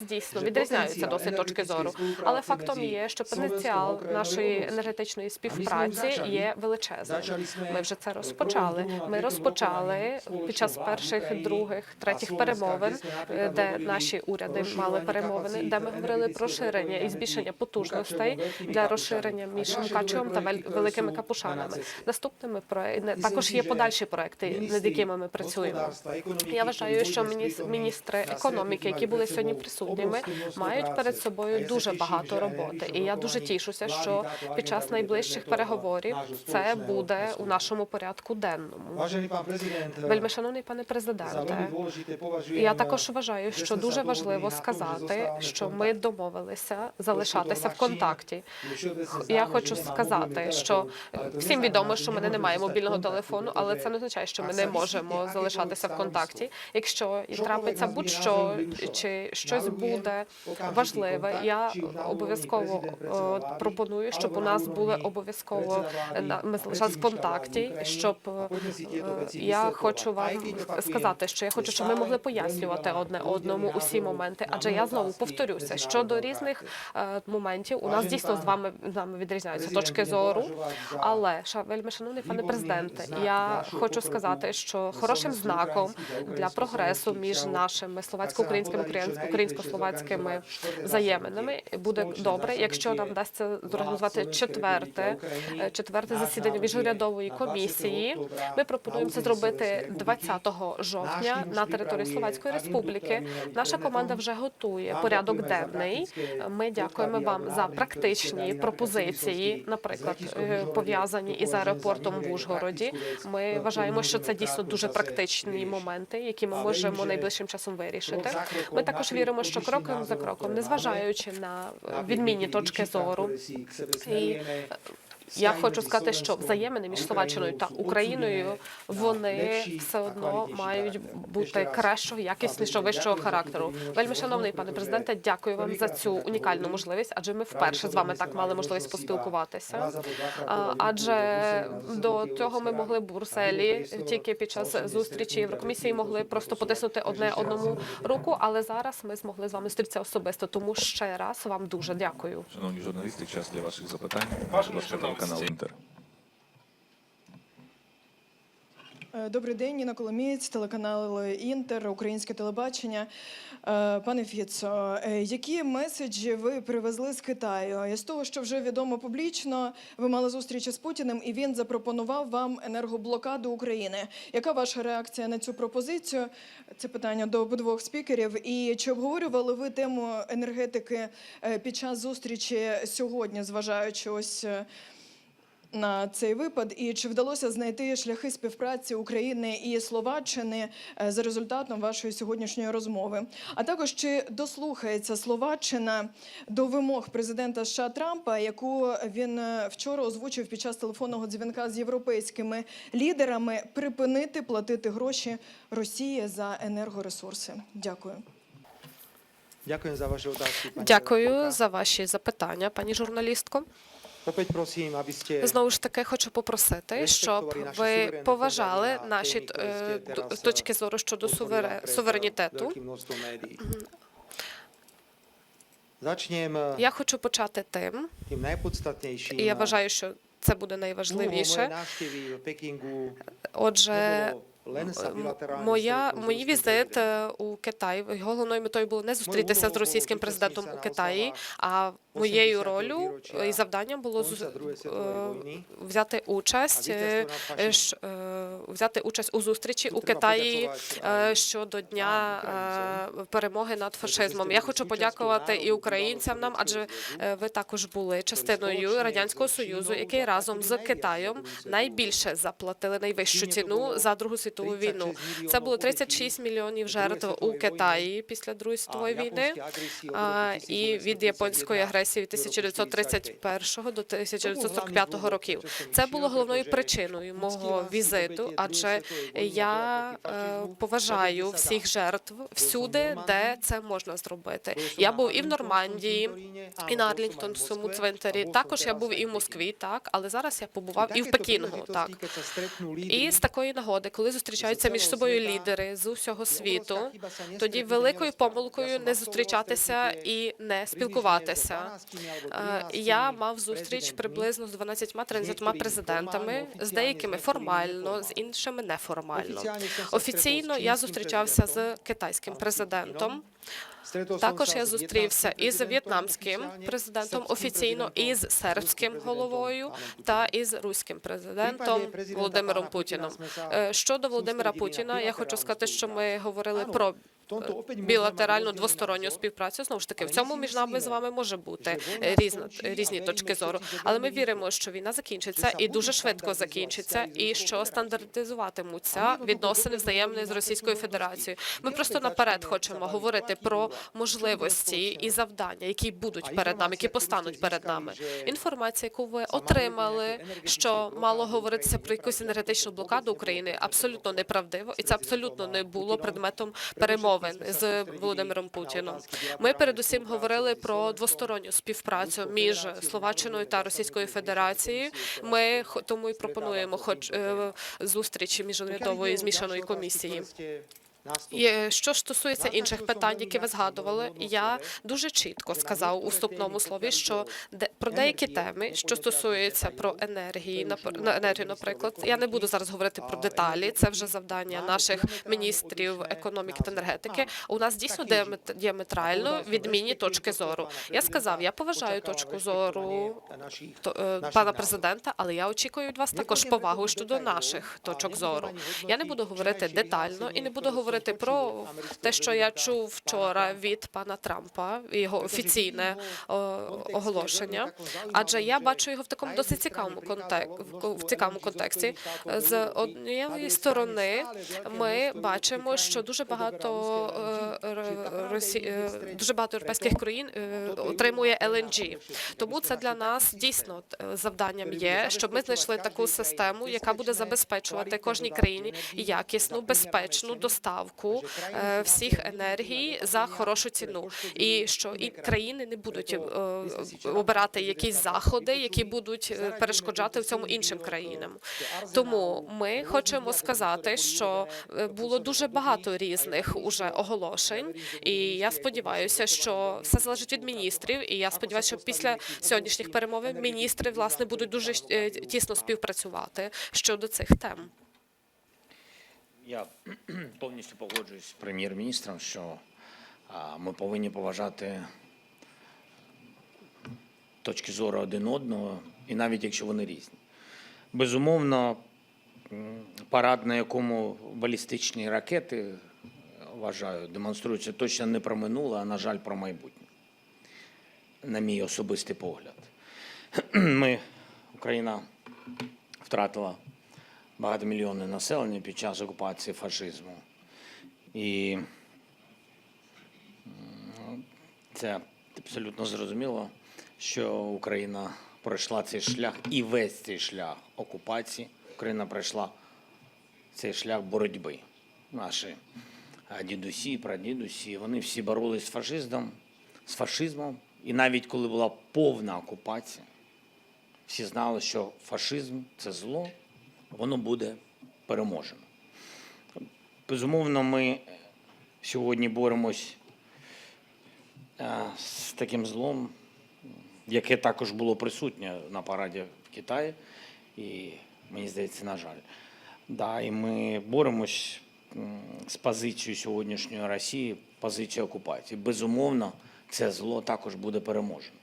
Дійсно відрізняються досить точки зору, але фактом є, що потенціал нашої енергетичної співпраці є величезним. Ми вже це розпочали. Ми розпочали під час перших, других, третіх перемовин, де наші уряди мали перемовини, де ми говорили про розширення і збільшення потужностей для розширення між Мукачевом та великими капушанами. Наступними також є подальші проекти, над якими ми працюємо. Я вважаю, що мініс- міністри економіки, які були сьогодні присутніми, мають перед собою дуже багато роботи. І я дуже тішуся, що під час найближчих переговорів це буде у нашому порядку денному. Вельми шановний пане президенте, я також вважаю, що дуже важливо сказати, що ми домовилися залишатися в контакті. Я хочу сказати, що всім відомо, що мене немає мобільного телефону, але це не означає, що ми не можемо залишатися в контакті. Якщо і трапиться будь-що чи щось буде важливе, я обов'язково е, пропоную, щоб у нас були обов'язково на- ми залишалися в контакті. Щоб е, я хочу вам сказати, що я хочу, щоб ми могли пояснювати одне одному усі моменти. Адже я знову повторюся, що до різних е, моментів. У нас дійсно з вами з нами відрізняються точки зору. Але ша- вельми шановний пане президенте, я хочу сказати, що хорошим знаком для прогресу між нашими словацько-українськими українсько- українсько-словацькими взаєминами буде добре, якщо нам вдасться зорганізувати четверте е, четверте засідання міжурядової комісії. Ми пропонуємо це зробити 20 жовтня на території Словацької Республіки. Наша команда вже готує порядок денний. Ми дякуємо вам за практичні пропозиції, наприклад, е, пов'язані із аеропортом в Ужгороді. Ми вважаємо, що це дійсно дуже практичні моменти, які ми можемо найближчим часом вирішити. Ми також віримо, що кроком за кроком, незважаючи на відмінні точки зору, і я хочу сказати, що взаємини між Словаччиною та Україною вони все одно мають бути кращого, якіснішого, вищого характеру. Вельми шановний пане президенте, дякую вам за цю унікальну можливість, адже ми вперше з вами так мали можливість поспілкуватися. Адже до цього ми могли в Брюсселі тільки під час зустрічі Єврокомісії могли просто потиснути одне одному руку, але зараз ми змогли з вами зустрітися особисто. Тому ще раз вам дуже дякую. Шановні журналісти, час для ваших запитань. Ласка, телеканал Інтер. Е, Добрий день, Ніна Коломієць, телеканал Інтер, Українське телебачення. Е, Пане Фіцо, е, які меседжі ви привезли з Китаю? З того, що вже відомо публічно, ви мали зустріч із Путіним, і він запропонував вам енергоблокаду України. Яка ваша реакція на цю пропозицію? Це питання до обидвох спікерів. І чи обговорювали ви тему енергетики під час зустрічі сьогодні, зважаючи ось? На цей випад, і чи вдалося знайти шляхи співпраці України і Словаччини е, за результатом вашої сьогоднішньої розмови? А також чи дослухається Словаччина до вимог президента США Трампа, яку він е, вчора озвучив під час телефонного дзвінка з європейськими лідерами, припинити платити гроші Росії за енергоресурси? Дякую. Za vaše otázky. pani Дякую за ваші запитання, пані журналістко. Знову ж таки хочу попросити, щоб ви поважали наші точки зору щодо суверенітету. Я хочу почати тим, і я вважаю, що це буде найважливіше. Отже, bilaterálne моя мої візит е, у Китай головною метою було не зустрітися з російським президентом у Китаї, а моєю ролью і завданням було е, взяти участь е, е, е, взяти участь у зустрічі у Китаї е, щодо дня е, перемоги над фашизмом. Я хочу подякувати і українцям нам, адже е, ви також були частиною радянського союзу, який разом з Китаєм найбільше заплатили найвищу ціну за другу світову 36 війну. Це було убитих 36 мільйонів жертв у Китаї після Другої світової війни. І від японської агресії від до року 1931 до 1945 главний років. Це було головною причиною мого візиту, адже я е, поважаю всіх жертв всюди, де це можна зробити. Я був і в Нормандії. І на Арлінгтонському цвинтарі також я був і в Москві, так, але зараз я побував і в Пекінгу, так. І з такої нагоди, коли зустрічаються між собою лідери з усього світу, тоді великою помилкою не зустрічатися і не спілкуватися. Е, Я мав зустріч приблизно з 12-13 президентами, з деякими формально, з іншими неформально. Офіційно я зустрічався з китайським президентом. Також я зустрівся із в'єтнамським президентом офіційно, із сербським головою та із руським президентом Володимиром Путіном. Е, Щодо Володимира Путіна, я хочу сказати, що ми говорили про білатеральну двосторонню співпрацю. Знову ж таки, в цьому між нами з вами може бути е, різна різні точки зору, але ми віримо, що війна закінчиться і дуже швидко закінчиться, і що стандартизуватимуться відносини взаємні з Російською Федерацією. Ми просто наперед хочемо говорити про можливості і завдання, які будуть перед нами, які постануть перед нами. Інформація, яку ви отримали, що мало говоритися про якусь енергетичну блокаду України, абсолютно неправдиво, і це абсолютно не було предметом перемовин з Володимиром Путіном. Ми передусім говорили про двосторонню співпрацю між Словаччиною та Російською Федерацією. Ми тому і пропонуємо, хоч е, зустрічі міжурядової змішаної комісії. І е, що стосується інших питань, які ви згадували, я дуже чітко сказав у вступному слові, що про деякі теми, що стосуються про енергії, на енергію, наприклад, я не буду зараз говорити про деталі. Це вже завдання наших міністрів економіки та енергетики. У нас дійсно діамет- діаметрально відмінні точки зору. Я сказав, я поважаю точку зору е, пана президента, але я очікую від вас також повагу щодо наших точок зору. Я не буду говорити детально і не буду говорити про те, що я чув вчора від пана Трампа, його офіційне оголошення. Адже я бачу його в такому досить цікавому контек... в цікавому контексті. З однієї сторони ми бачимо, що дуже багато е, Росі... е, дуже багато європейських країн е, отримує LNG. Тому це для нас дійсно е, завданням є, щоб ми знайшли таку систему, яка буде забезпечувати кожній країні якісну, безпечну доставку е, всіх енергій за хорошу ціну, і що і країни не будуть е, обирати якісь заходи, які будуть е, перешкоджати в цьому іншим країнам. Тому ми хочемо сказати, що було дуже багато різних уже оголошень, і я сподіваюся, що все залежить від міністрів. І я сподіваюся, що після сьогоднішніх перемовин міністри власне будуть дуже тісно співпрацювати щодо цих тем. Я повністю погоджуюсь з прем'єр-міністром, що ми повинні поважати точки зору один одного, і навіть якщо вони різні. Безумовно, парад, на якому балістичні ракети, вважаю, демонструються точно не про минуле, а, на жаль, про майбутнє. На мій особистий погляд. Ми, Україна втратила багатомільйонне населення під час окупації фашизму. І це абсолютно зрозуміло, що Україна пройшла цей шлях і весь цей шлях окупації. Україна пройшла цей шлях боротьби. Наші дідусі, прадідусі, вони всі боролись з фашизмом, з фашизмом. І навіть коли була повна окупація, всі знали, що фашизм це зло, воно буде переможено. Безумовно, ми сьогодні боремось е, з таким злом, яке також було присутнє на параді в Китаї, і мені здається, на жаль. Да, і ми боремось з позицією сьогоднішньої Росії, позицією окупації. Безумовно, це зло також буде переможено.